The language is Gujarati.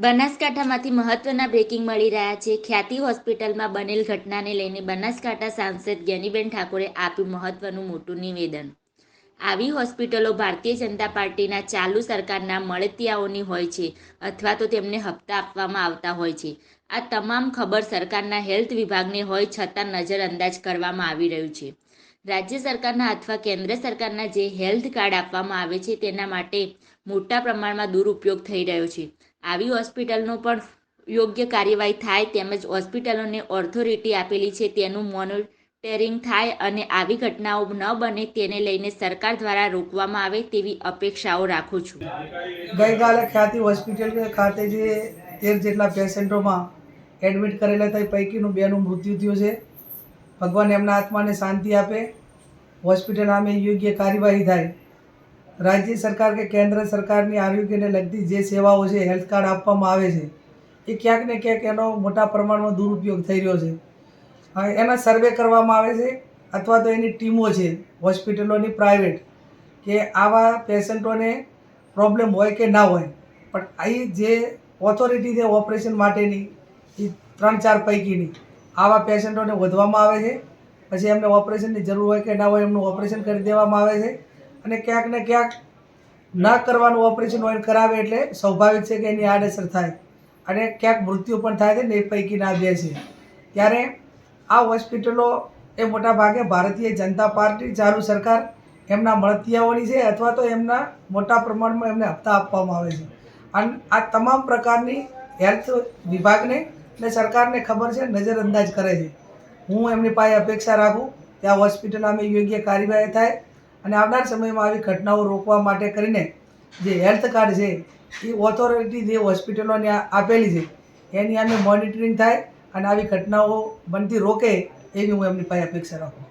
બનાસકાંઠામાંથી મહત્વના બ્રેકિંગ મળી રહ્યા છે. ખ્યાતિ હોસ્પિટલમાં બનેલ ઘટનાને લઈને બનાસકાંઠા સાંસદ જ્ઞાનીબેન ઠાકોરે આપ્યું મહત્વનું મોટું નિવેદન. આવી હોસ્પિટલો ભારતીય જનતા પાર્ટીના ચાલુ સરકારના મળતિયાઓની હોય છે અથવા તો તેમને હપ્તા આપવામાં આવતા હોય છે. આ તમામ ખબર સરકારના હેલ્થ વિભાગને હોય છતાં નજરઅંદાજ કરવામાં આવી રહ્યું છે. રાજ્ય સરકારના અથવા કેન્દ્ર સરકારના જે હેલ્થ કાર્ડ આપવામાં આવે છે તેના માટે મોટા પ્રમાણમાં દુરુપયોગ થઈ રહ્યો છે. આવી હોસ્પિટલનો પણ યોગ્ય કાર્યવાહી થાય તેમજ હોસ્પિટલોને ઓથોરિટી આપેલી છે તેનું મોનિટરિંગ થાય અને આવી ઘટનાઓ ન બને તેને લઈને સરકાર દ્વારા રોકવામાં આવે તેવી અપેક્ષાઓ રાખું છું. ગઈકાલે ખ્યાતિ હોસ્પિટલ ખાતે જે તેર જેટલા પેશન્ટોમાં એડમિટ કરેલા હતા પૈકીનું બેનું મૃત્યુ થયું છે. ભગવાન એમના આત્માને શાંતિ આપે. હોસ્પિટલ સામે યોગ્ય કાર્યવાહી થાય. રાજ્ય સરકાર કે કેન્દ્ર સરકારની આરોગ્યને લગતી જે સેવાઓ છે હેલ્થ કાર્ડ આપવામાં આવે છે, એ ક્યાંક ને ક્યાંક એનો મોટા પ્રમાણમાં દુરુપયોગ થઈ રહ્યો છે. એના સર્વે કરવામાં આવે છે અથવા તો એની ટીમો છે હોસ્પિટલોની પ્રાઇવેટ કે આવા પેશન્ટોને પ્રોબ્લેમ હોય કે ના હોય, પણ અહીં જે ઓથોરિટી છે ઓપરેશન માટેની, એ ત્રણ ચાર પૈકીની, આવા પેશન્ટોને વધવામાં આવે છે. પછી એમને ઓપરેશનની જરૂર હોય કે ના હોય એમનું ઓપરેશન કરી દેવામાં આવે છે. અને ક્યાંક ને ક્યાંક ન કરવાનું ઓપરેશન હોય કરાવે એટલે સ્વાભાવિક છે કે એની આડઅસર થાય. અને ક્યાંક મૃત્યુ પણ થાય છે ને એ પૈકીના બે છે. ત્યારે આ હોસ્પિટલો એ મોટાભાગે ભારતીય જનતા પાર્ટી ચાલુ સરકાર એમના મળતિયાઓની છે અથવા તો એમના મોટા પ્રમાણમાં એમને હપ્તા આપવામાં આવે છે. અને આ તમામ પ્રકારની હેલ્થ વિભાગને ને સરકારને ખબર છે નજરઅંદાજ કરે છે. હું એમની પાસે અપેક્ષા રાખું આ હોસ્પિટલ અમે યોગ્ય કાર્યવાહી થાય અને આવનાર સમયમાં આવી ઘટનાઓ રોકવા માટે કરીને જે હેલ્થ કાર્ડ છે, એ ઓથોરિટી જે હોસ્પિટલોને આપેલી છે, એની અમે મોનિટરિંગ થાય અને આવી ઘટનાઓ બનતી રોકે, એવી હું એમની પાસે અપેક્ષા રાખું